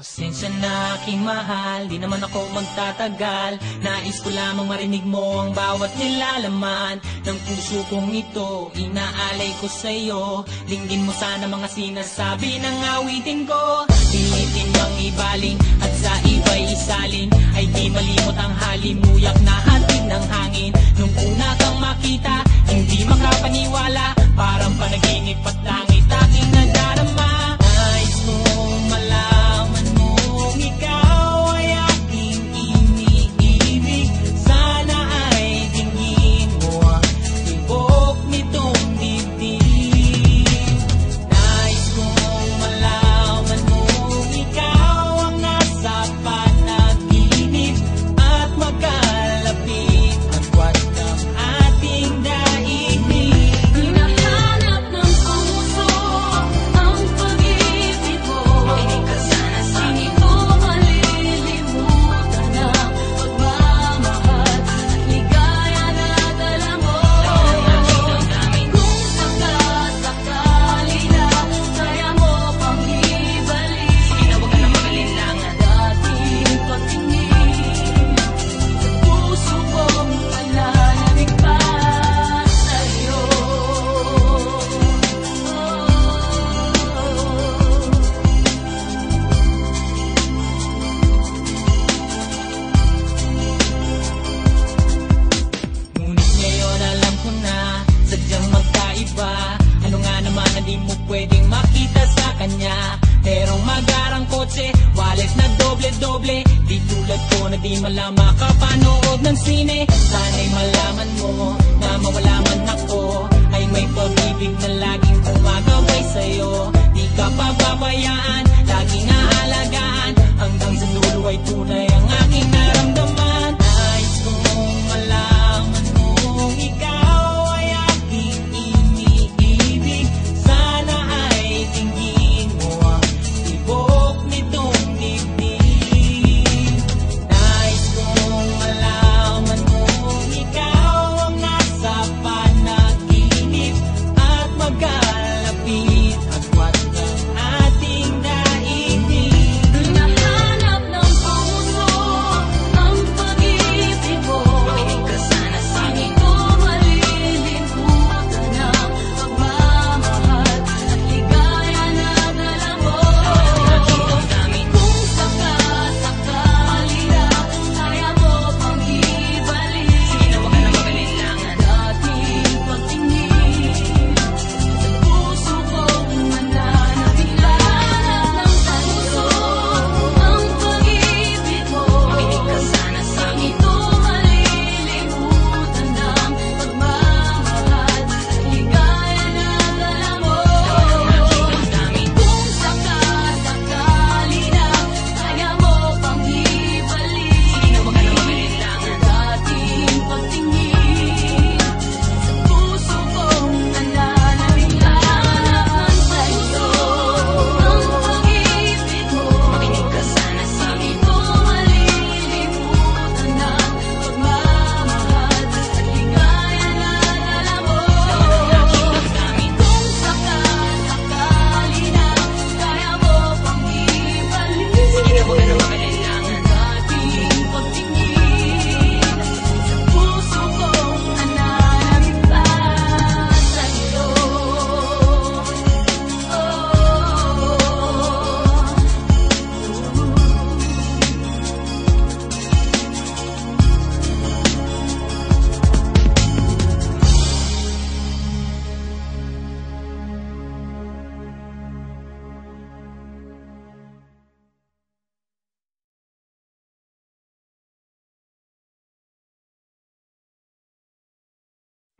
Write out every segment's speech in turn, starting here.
Pasensya na aking mahal, di naman ako magtatagal. Nais ko lamang marinig mo ang bawat nilalaman Ng puso kong ito, inaalay ko sa'yo Dinggin mo sana mga sinasabi ng awitin ko. Pilitin bang ibaling at sa iba'y isalin. Ay di malimot ang halimuyak na hatid ng pwedeng makita sa kanya. Merong magarang kotse, wallet na doble-doble. Di tulad ko na di malama kapanood ng sine. Sa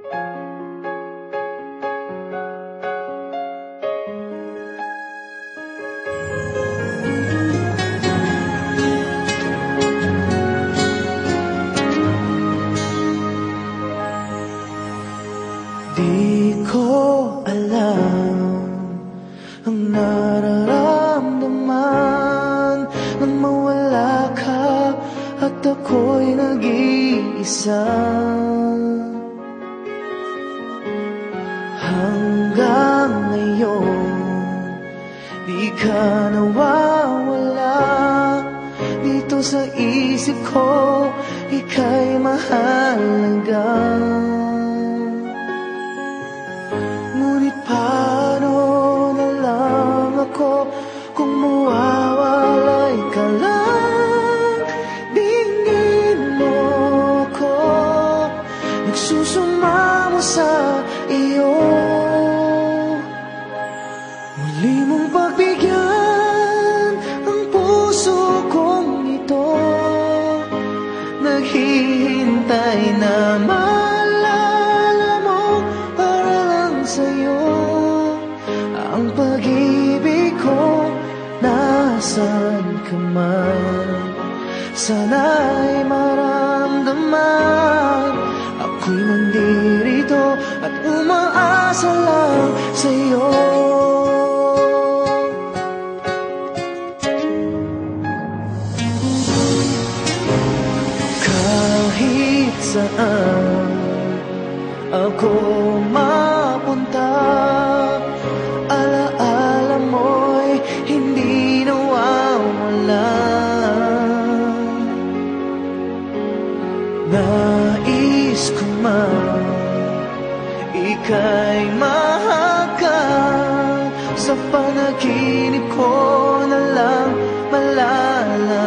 Di ko alam ang nararamdaman Nang mawala ka at ako'y nag-iisa. ngayon Di ka nawawala Dito sa isip ko. Ika'y mahalaga. Ngunit paano na lang ako Kung mawawalay ka lang? Muli mong pagbigyan Ang puso kong ito. Naghihintay na maalala mo Para lang sa'yo. Ang pag-ibig ko Nasaan ka man? Sana'y maramdaman. Ako'y nandirito At umaasa lang sa'yo saan ako mapunta Alaala mo'y hindi nawawala. Nais ko man Ika'y mahagkan Sa panaginip ko na lang malalaman